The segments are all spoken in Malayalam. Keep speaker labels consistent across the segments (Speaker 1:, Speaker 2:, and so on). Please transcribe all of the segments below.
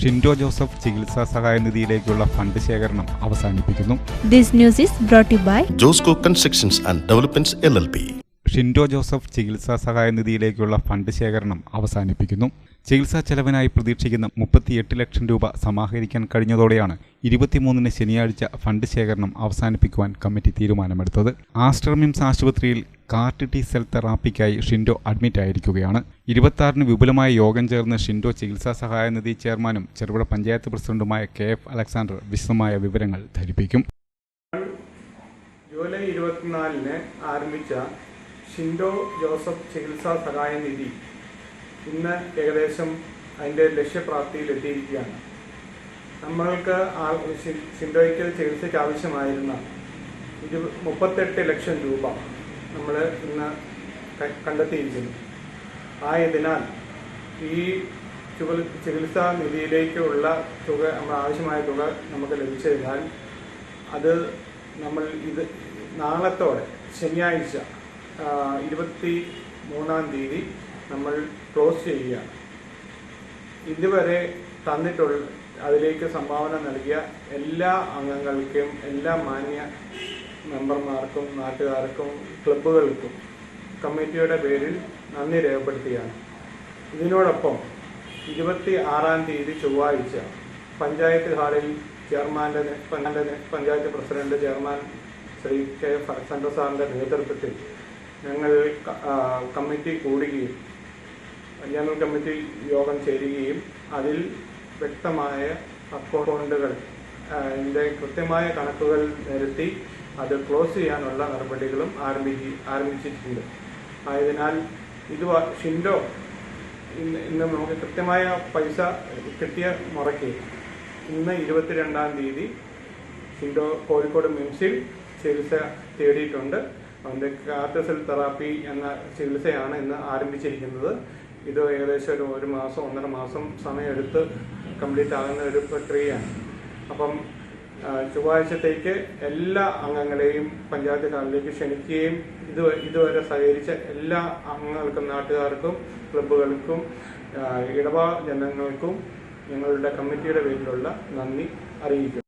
Speaker 1: ഷിൻഡോ ജോസഫ് ചികിത്സാ സഹായ നിധിയിലേക്കുള്ള ഫണ്ട് ശേഖരണം അവസാനിപ്പിക്കുന്നു.
Speaker 2: This news is brought to you by
Speaker 3: Josco constructions and developments L L P
Speaker 1: Shindo Joseph ചികിത്സാ സഹായ നിധിയിലേക്കുള്ള ഫണ്ട് ശേഖരണം അവസാനിപ്പിക്കുന്നു. ചികിത്സാ ചെലവിനായി പ്രതീക്ഷിക്കുന്ന മുപ്പത്തിയെട്ട് ലക്ഷം രൂപ സമാഹരിക്കാൻ കഴിഞ്ഞതോടെയാണ് ഇരുപത്തിമൂന്നിന് ശനിയാഴ്ച ഫണ്ട് ശേഖരണം അവസാനിപ്പിക്കുവാൻ കമ്മിറ്റി തീരുമാനമെടുത്തത്. ആസ്ട്രമിംസ് ആശുപത്രിയിൽ കാർട്ട് ടി സെൽ തെറാപ്പിക്കായി ഷിൻഡോ അഡ്മിറ്റ് ആയിരിക്കുകയാണ് ഇരുപത്തിയാറിന് വിപുലമായ യോഗം ചേർന്ന് ഷിൻഡോ ചികിത്സാ സഹായ നിധി ചെയർമാനും ചെറുപുഴ പഞ്ചായത്ത് പ്രസിഡന്റുമായ കെ എഫ് അലക്സാണ്ടർ വിശദമായ വിവരങ്ങൾ ധരിപ്പിക്കും.
Speaker 4: ജൂലൈ ഇരുപത്തിനാലിന് ആരംഭിച്ച ഷിൻഡോ ജോസഫ് ചികിത്സാ സഹായ നിധി. ഇന്ന് ഏകദേശം അതിന്റെ ലക്ഷ്യപ്രാപ്തിയിലെത്തിയിരിക്കുകയാണ്. നമ്മൾക്ക് ഷിൻഡോയ്ക്ക് ചികിത്സയ്ക്ക് ആവശ്യമായിരുന്ന ഇരു മുപ്പത്തെട്ട് ലക്ഷം രൂപ നമ്മൾ ഇന്ന് കണ്ടെത്തിയിരിക്കുന്നു. ആയതിനാൽ ഈ ചുക- ചികിത്സാ നിധിയിലേക്കുള്ള തുക നമ്മൾ ആവശ്യമായ തുക നമുക്ക് ലഭിച്ചതിനാൽ അത് നമ്മൾ ഇത് നാളത്തോടെ ശനിയാഴ്ച ഇരുപത്തി മൂന്നാം തീയതി നമ്മൾ ക്ലോസ് ചെയ്യുകയാണ് ഇതുവരെ തന്നിട്ടുള്ള അതിലേക്ക് സംഭാവന നൽകിയ എല്ലാ അംഗങ്ങൾക്കും എല്ലാ മാന്യ മെമ്പർമാർക്കും നാട്ടുകാർക്കും ക്ലബ്ബുകൾക്കും കമ്മിറ്റിയുടെ പേരിൽ നന്ദി രേഖപ്പെടുത്തുകയാണ്. ഇതിനോടൊപ്പം ഇരുപത്തി ആറാം തീയതി ചൊവ്വാഴ്ച പഞ്ചായത്ത് ഹാളിൽ ചെയർമാന്റെ panchayat president chairman Shri K ഫർസന്റോ സാറിന്റെ നേതൃത്വത്തിൽ ഞങ്ങൾ കമ്മിറ്റി കൂടുകയും ജനറൽ കമ്മിറ്റി യോഗം ചേരുകയും അതിൽ വ്യക്തമായ അക്കൗണ്ടുകൾ ഇതിന്റെ കൃത്യമായ കണക്കുകൾ നിരത്തി അത് ക്ലോസ് ചെയ്യാനുള്ള നടപടികളും ആരംഭിക്കുക ആരംഭിച്ചിട്ടുണ്ട്. ആയതിനാൽ ഇത് ഷിൻഡോ ഇന്ന് ഇന്ന് നമുക്ക് കൃത്യമായ പൈസ കിട്ടിയ മുറയ്ക്ക് ഇന്ന് ഇരുപത്തിരണ്ടാം തീയതി ഷിൻഡോ കോഴിക്കോട് മിംസിൽ ചികിത്സ തേടിയിട്ടുണ്ട്. അതിന്റെ കാർട്ടസെൽ തെറാപ്പി എന്ന ചികിത്സയാണ് ഇന്ന് ആരംഭിച്ചിരിക്കുന്നത്. ഇത് ഏകദേശം ഒരു ഒരു മാസം ഒന്നര മാസം സമയമെടുത്ത് കംപ്ലീറ്റ് ആകുന്ന ഒരു പ്രക്രിയയാണ്. അപ്പം ചൊവ്വാഴ്ചത്തേക്ക് എല്ലാ അംഗങ്ങളെയും പഞ്ചായത്ത് ഹാളിലേക്ക് ക്ഷണിക്കുകയും ഇത് ഇതുവരെ സഹകരിച്ച എല്ലാ അംഗങ്ങൾക്കും നാട്ടുകാർക്കും ക്ലബ്ബുകൾക്കും ആ, ഇടവ ജനങ്ങൾക്കും ഞങ്ങളുടെ കമ്മിറ്റിയുടെ പേരിലുള്ള നന്ദി അറിയിക്കുന്നു.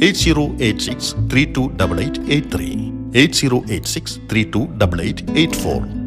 Speaker 3: 8086 328883,